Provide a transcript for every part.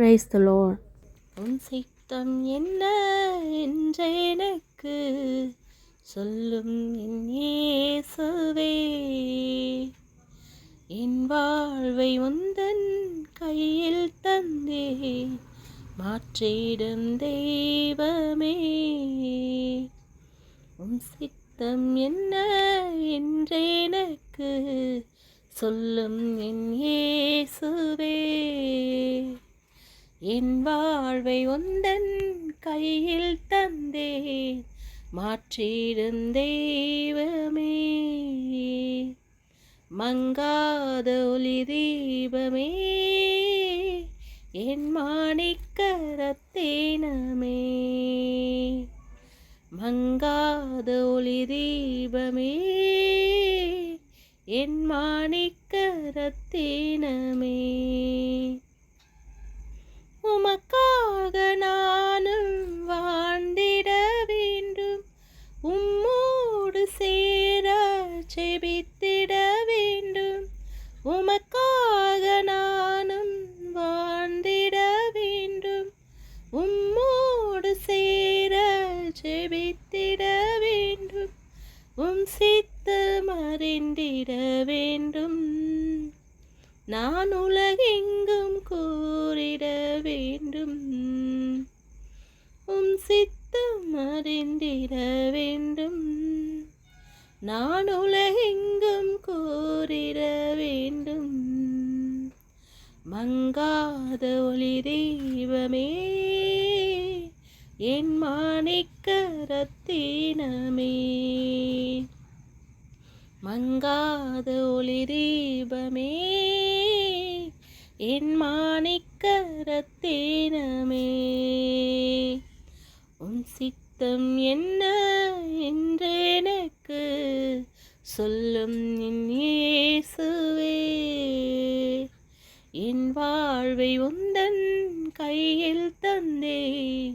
Praise the லோர் உன் சித்தம் என்ன என்றெனக்கு சொல்லும் என் இயேசுவே. என் வாழ்வை உந்தன் கையில் தந்தே மாற்றிடும் தெய்வமே. உன் சித்தம் என்ன என்றெனக்கு சொல்லும் என் இயேசுவே. என் வாழ்வை உந்தன் கையில் தந்தே மாற்றிடும் தெய்வமே. மங்காத ஒளி தீபமே என் மாணிக்கரத்தேனமே மங்காத ஒளி தீபமே என் மாணிக்கரத்தேனமே செபித்திட வேண்டும். உமக்காக நானும் வாழ்ந்திட வேண்டும். உம்மோடு சேர செபித்திட வேண்டும். உம் சித்தம் அறிந்திட வேண்டும். நான் உலகெங்கும் கூறிட வேண்டும். உம் சித்தம் அறிந்திட வேண்டும். நான் உலகெங்கும் கூறிட வேண்டும். மங்காத ஒளி தெய்வமே என் மாணிக்கரத்தினமே. மங்காத ஒளி தீபமே என் மாணிக்கரத்தேனமே. உன் சித்தம் என்ன என்று எனக்கு சொல்லும் என் இயேசுவே. என் வாழ்வை உந்தன் கையில் தந்தே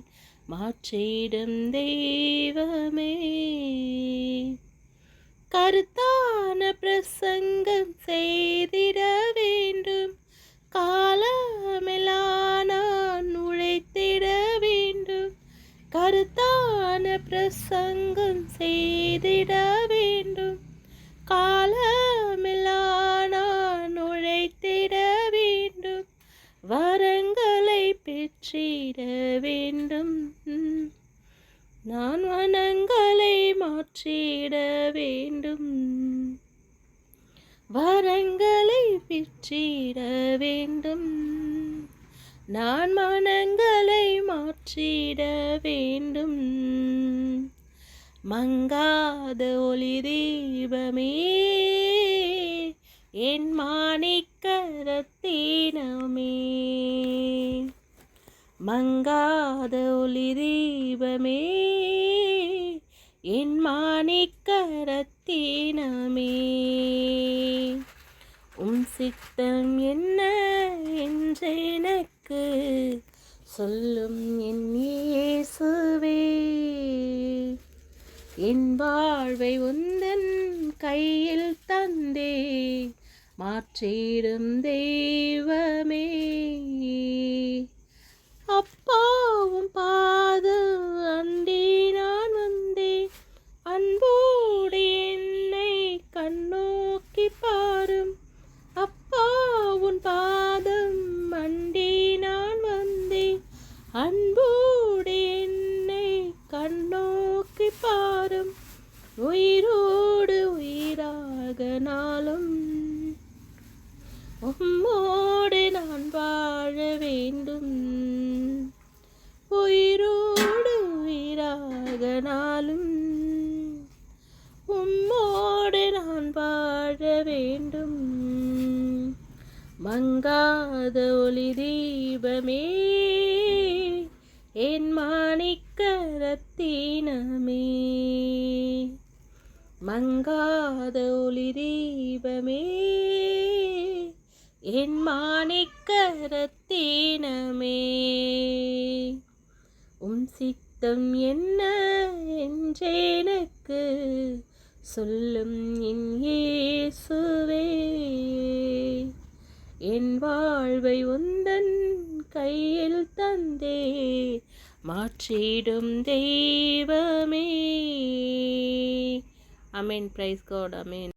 மாற்றிடும் தெய்வமே. கருத்தான பிரசங்கம் செய்திட வேண்டும். காலமெல்லாம் உழைத்திட வேண்டும். கருத்தான பிரசங்கம் செய்திட வேண்டும் காலமெல்லாம் நான் உழைத்திட வேண்டும். வரங்களை பெற்றிட வேண்டும். நான் வனங்களை மாற்றிட வேண்டும். வரங்களை பெற்றிட வேண்டும். நான் மனங்களை மாற்றிட வேண்டும். மங்காத ஒளி தீபமே என் மாணிக்கரத்தீனமே. மங்காத ஒளி தீபமே என் மாணிக்கரத்தீனமே. உம் சித்தம் என்ன என்றெனக்கு சொல்லும் என் என் வாழ்வை உந்தன் கையில் தந்தே மாற்றிடும் தெய்வமே. அப்பாவும் பாதம் அண்டி நான் வந்தேன். அன்போடு என்னை கண்ணோக்கி பாரும். அப்பா உன் பாதம் அண்டி நான் வந்தேன். அன்போடு என்னை கண்ணோ பாரும். உயிரோடு உயிராக நாளும். உம்மோடு நான் வாழ வேண்டும். உயிரோடு உயிராக நாளும். உம்மோடு நான் வாழ வேண்டும். மங்காத ஒளிதி என் மாணிக்கரத்தினமே. மங்காத ஒளி தீபமே. என் மாணிக்கரத்தினமே. உம் சித்தம் என்ன என்றெனக்கு சொல்லும் என் இயேசுவே. என் வாழ்வை உந்தன் கையில் தந்தே மாற்றிடும் தெய்வமே. அமேன் பிரைஸ் காட் அமேன்